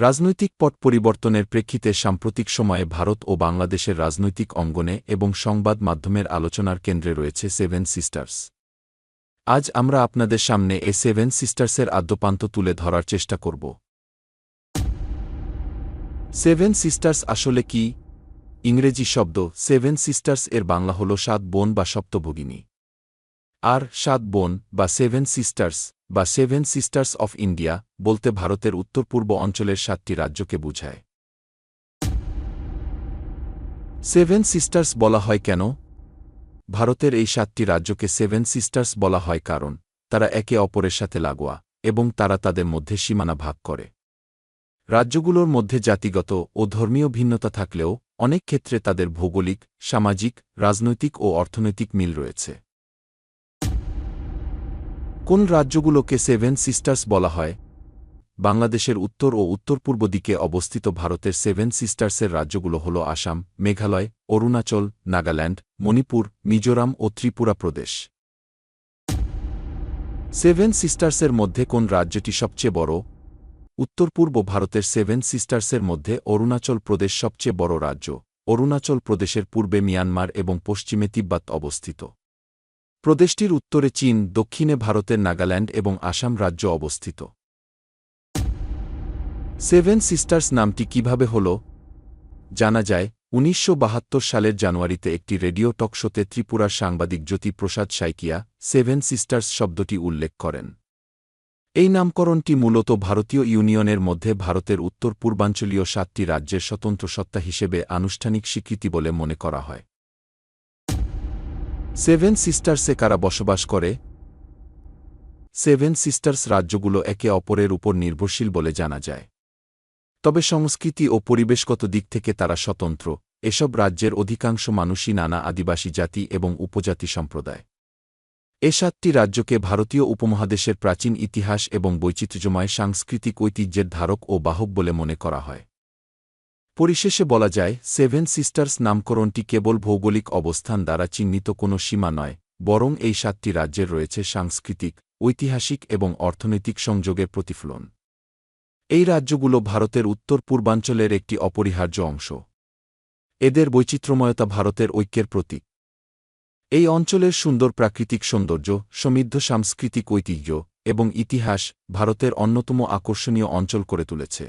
রাজনৈতিক পট পরিবর্তনের প্রেক্ষিতে সাম্প্রতিক সময়ে ভারত ও বাংলাদেশের রাজনৈতিক অঙ্গনে এবং সংবাদ মাধ্যমের আলোচনার কেন্দ্রে রয়েছে সেভেন সিস্টার্স। আজ আমরা আপনাদের সামনে এ সেভেন সিস্টার্সের আদ্যপান্ত তুলে ধরার চেষ্টা করব। সেভেন সিস্টার্স আসলে কি? ইংরেজি শব্দ, সেভেন সিস্টার্স এর বাংলা হল সাত বোন বা সপ্তভগিনী। আর সাত বোন বা সেভেন সিস্টার্স বা সেভেন সিস্টার্স অফ ইন্ডিয়া বলতে ভারতের উত্তর পূর্ব অঞ্চলের সাতটি রাজ্যকে বুঝায়। সেভেন সিস্টার্স বলা হয় কেন? ভারতের এই সাতটি রাজ্যকে সেভেন সিস্টার্স বলা হয় কারণ তারা একে অপরের সাথে লাগোয়া এবং তারা তাদের মধ্যে সীমানা ভাগ করে। রাজ্যগুলোর মধ্যে জাতিগত ও ধর্মীয় ভিন্নতা থাকলেও অনেক ক্ষেত্রে তাদের ভৌগোলিক, সামাজিক, রাজনৈতিক ও অর্থনৈতিক মিল রয়েছে। কোন রাজ্যগুলোকে সেভেন সিস্টার্স বলা হয়? বাংলাদেশের উত্তর ও উত্তর পূর্ব দিকে অবস্থিত ভারতের সেভেন সিস্টার্সের রাজ্যগুলো হল আসাম, মেঘালয়, অরুণাচল, নাগাল্যান্ড, মণিপুর, মিজোরাম ও ত্রিপুরা প্রদেশ। সেভেন সিস্টার্সের মধ্যে কোন রাজ্যটি সবচেয়ে বড়? উত্তর পূর্ব ভারতের সেভেন সিস্টার্সের মধ্যে অরুণাচল প্রদেশ সবচেয়ে বড় রাজ্য। অরুণাচল প্রদেশের পূর্বে মিয়ানমার এবং পশ্চিমে তিব্বত অবস্থিত। প্রদেশটির উত্তরে চীন, দক্ষিণে ভারতের নাগাল্যান্ড এবং আসাম রাজ্য অবস্থিত। সেভেন সিস্টার্স নামটি কীভাবে হল? জানা যায়, উনিশশো বাহাত্তর সালের জানুয়ারিতে একটি রেডিও টকশোতে ত্রিপুরার সাংবাদিক জ্যোতি প্রসাদ সাইকিয়া সেভেন সিস্টার্স শব্দটি উল্লেখ করেন। এই নামকরণটি মূলত ভারতীয় ইউনিয়নের মধ্যে ভারতের উত্তর পূর্বাঞ্চলীয় সাতটি রাজ্যের স্বতন্ত্র সত্তা হিসেবে আনুষ্ঠানিক স্বীকৃতি বলে মনে করা হয়। সেভেন সিস্টার্সে কারা বসবাস করে? সেভেন সিস্টার্স রাজ্যগুলো একে অপরের উপর নির্ভরশীল বলে জানা যায়। তবে সংস্কৃতি ও পরিবেশগত দিক থেকে তারা স্বতন্ত্র। এসব রাজ্যের অধিকাংশ মানুষই নানা আদিবাসী জাতি এবং উপজাতি সম্প্রদায়। এ সাতটি রাজ্যকে ভারতীয় উপমহাদেশের প্রাচীন ইতিহাস এবং বৈচিত্র্যময় সাংস্কৃতিক ঐতিহ্যের ধারক ও বাহক বলে মনে করা হয়। পরিশেষে বলা যায় সেভেন সিস্টার্স নামকরণটি কেবল ভৌগোলিক অবস্থান দ্বারা চিহ্নিত কোনো সীমা নয়, বরং এই সাতটি রাজ্যের রয়েছে সাংস্কৃতিক, ঐতিহাসিক এবং অর্থনৈতিক সংযোগের প্রতিফলন। এই রাজ্যগুলো ভারতের উত্তর পূর্বাঞ্চলের একটি অপরিহার্য অংশ। এদের বৈচিত্র্যময়তা ভারতের ঐক্যের প্রতীক। এই অঞ্চলের সুন্দর প্রাকৃতিক সৌন্দর্য, সমৃদ্ধ সাংস্কৃতিক ঐতিহ্য এবং ইতিহাস ভারতের অন্যতম আকর্ষণীয় অঞ্চল করে তুলেছে।